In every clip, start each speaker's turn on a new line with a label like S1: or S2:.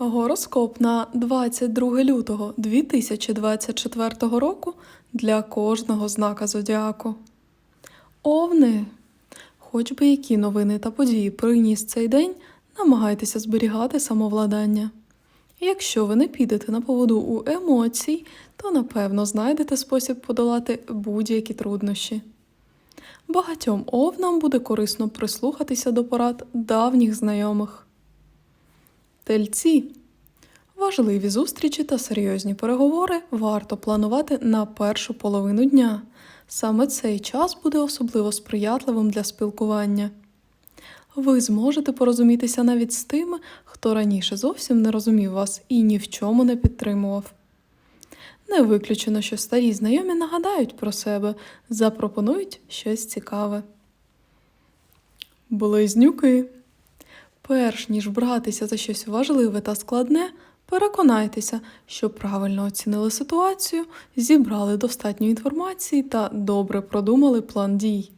S1: Гороскоп на 22 лютого 2024 року для кожного знака зодіаку. Овни. Хоч би які новини та події приніс цей день, намагайтеся зберігати самовладання. Якщо ви не підете на поводу у емоцій, то напевно знайдете спосіб подолати будь-які труднощі. Багатьом овнам буде корисно прислухатися до порад давніх знайомих. Тельці. Важливі зустрічі та серйозні переговори варто планувати на першу половину дня. Саме цей час буде особливо сприятливим для спілкування. Ви зможете порозумітися навіть з тими, хто раніше зовсім не розумів вас і ні в чому не підтримував. Не виключено, що старі знайомі нагадають про себе, запропонують щось цікаве. Близнюки. Перш ніж братися за щось важливе та складне, переконайтеся, що правильно оцінили ситуацію, зібрали достатньо інформації та добре продумали план дій.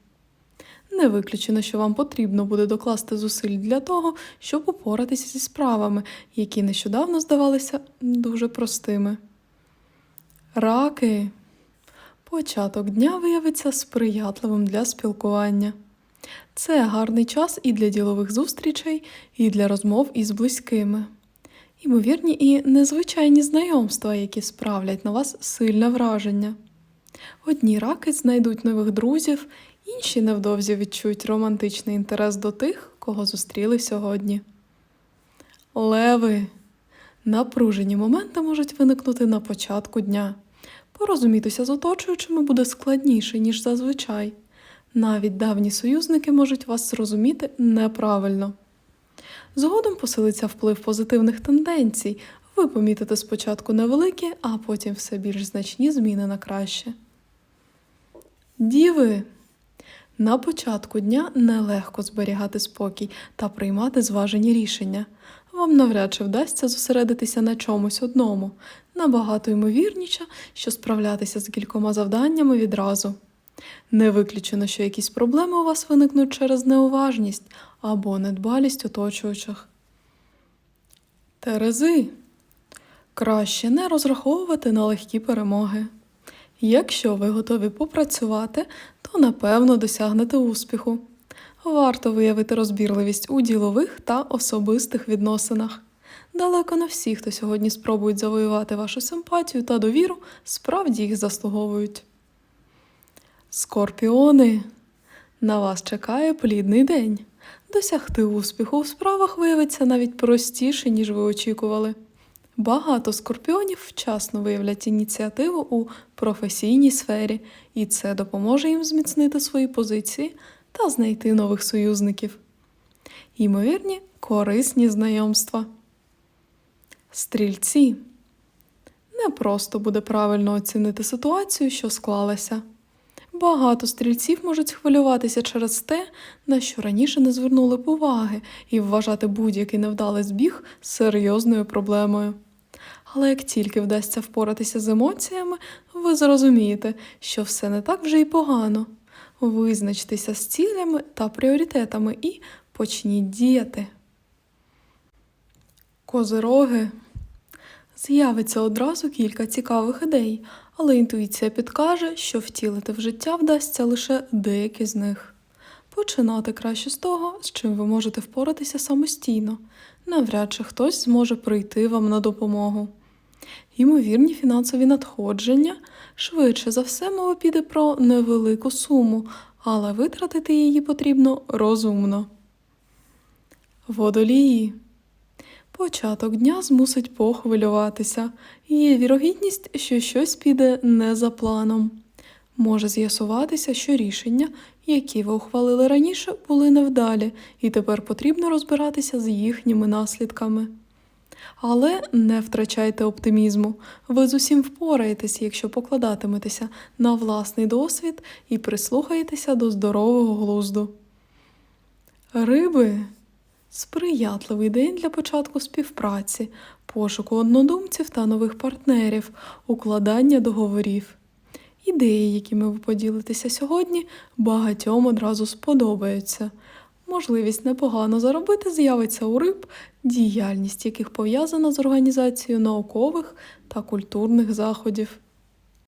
S1: Не виключено, що вам потрібно буде докласти зусиль для того, щоб упоратися зі справами, які нещодавно здавалися дуже простими. Раки. Початок дня виявиться сприятливим для спілкування. Це гарний час і для ділових зустрічей, і для розмов із близькими. Ймовірні і незвичайні знайомства, які справлять на вас сильне враження. Одні раки знайдуть нових друзів, інші невдовзі відчують романтичний інтерес до тих, кого зустріли сьогодні. Леви. Напружені моменти можуть виникнути на початку дня. Порозумітися з оточуючими буде складніше, ніж зазвичай. Навіть давні союзники можуть вас зрозуміти неправильно. Згодом посилиться вплив позитивних тенденцій. Ви помітите спочатку невеликі, а потім все більш значні зміни на краще. Діви. На початку дня нелегко зберігати спокій та приймати зважені рішення. Вам навряд чи вдасться зосередитися на чомусь одному. Набагато ймовірніше, що справлятися з кількома завданнями відразу. Не виключено, що якісь проблеми у вас виникнуть через неуважність або недбалість оточуючих. Терези. Краще не розраховувати на легкі перемоги. Якщо ви готові попрацювати, то напевно досягнете успіху. Варто виявити розбірливість у ділових та особистих відносинах. Далеко не всі, хто сьогодні спробують завоювати вашу симпатію та довіру, справді їх заслуговують. Скорпіони. На вас чекає плідний день. Досягти успіху в справах виявиться навіть простіше, ніж ви очікували. Багато скорпіонів вчасно виявлять ініціативу у професійній сфері, і це допоможе їм зміцнити свої позиції та знайти нових союзників. Ймовірні корисні знайомства. Стрільці. Не просто буде правильно оцінити ситуацію, що склалася. Багато стрільців можуть хвилюватися через те, на що раніше не звернули б уваги, і вважати будь-який невдалий збіг серйозною проблемою. Але як тільки вдасться впоратися з емоціями, ви зрозумієте, що все не так вже й погано. Визначтеся з цілями та пріоритетами і почніть діяти. Козироги. З'явиться одразу кілька цікавих ідей, але інтуїція підкаже, що втілити в життя вдасться лише деякі з них. Починати краще з того, з чим ви можете впоратися самостійно. Навряд чи хтось зможе прийти вам на допомогу. Ймовірні фінансові надходження швидше за все мова піде про невелику суму, але витратити її потрібно розумно. Водолії. Початок дня змусить похвилюватися. Є вірогідність, що щось піде не за планом. Може з'ясуватися, що рішення, які ви ухвалили раніше, були невдалі, і тепер потрібно розбиратися з їхніми наслідками. Але не втрачайте оптимізму. Ви з усім впораєтесь, якщо покладатиметеся на власний досвід і прислухаєтеся до здорового глузду. Риби сприятливий день для початку співпраці, пошуку однодумців та нових партнерів, укладання договорів. Ідеї, якими ви поділитеся сьогодні, багатьом одразу сподобаються. можливість непогано заробити з'явиться у риб, діяльність яких пов'язана з організацією наукових та культурних заходів.